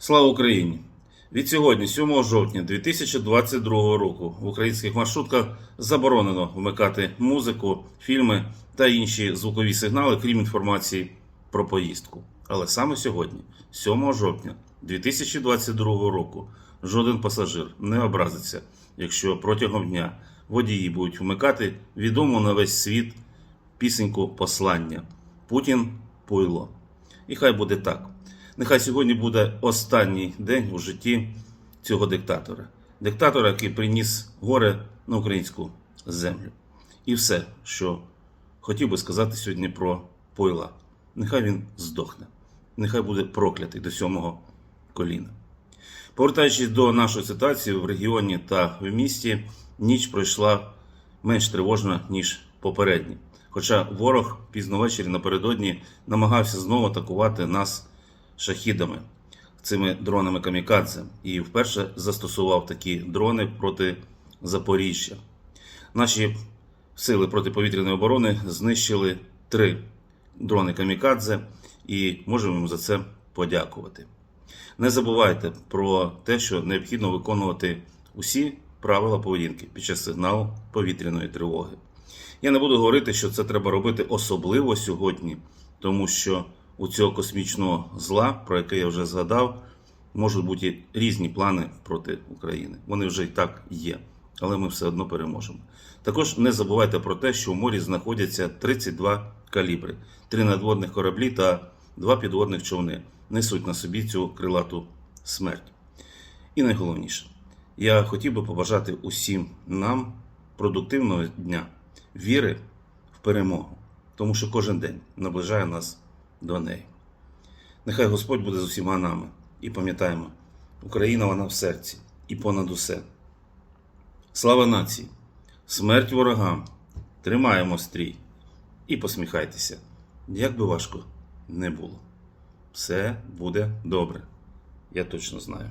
Слава Україні! Від сьогодні, 7 жовтня 2022 року, в українських маршрутках заборонено вмикати музику, фільми та інші звукові сигнали, крім інформації про поїздку. Але саме сьогодні, 7 жовтня 2022 року, жоден пасажир не образиться, якщо протягом дня водії будуть вмикати відому на весь світ пісеньку послання Путін Пуйло. І хай буде так. Нехай сьогодні буде останній день у житті цього диктатора. Диктатора, який приніс горе на українську землю. І все, що хотів би сказати сьогодні про Пойла. Нехай він здохне, нехай буде проклятий до сьомого коліна. Повертаючись до нашої ситуації в регіоні та в місті, ніч пройшла менш тривожно, ніж попередні. Хоча ворог пізно ввечері напередодні намагався знову атакувати нас шахідами, цими дронами камікадзе, і вперше застосував такі дрони проти Запоріжжя. Наші сили протиповітряної оборони знищили три дрони камікадзе, і можемо їм за це подякувати. Не забувайте про те, що необхідно виконувати усі правила поведінки під час сигналу повітряної тривоги. Я не буду говорити, що це треба робити особливо сьогодні, тому що у цього космічного зла, про яке я вже згадав, можуть бути різні плани проти України. Вони вже і так є, але ми все одно переможемо. Також не забувайте про те, що у морі знаходяться 32 калібри, три надводних кораблі та два підводних човни несуть на собі цю крилату смерть. І найголовніше, я хотів би побажати усім нам продуктивного дня, віри в перемогу, тому що кожен день наближає нас до неї. Нехай Господь буде з усіма нами і пам'ятаємо, Україна вона в серці і понад усе. Слава нації! Смерть ворогам! Тримаємо стрій і посміхайтеся, як би важко не було. Все буде добре. Я точно знаю.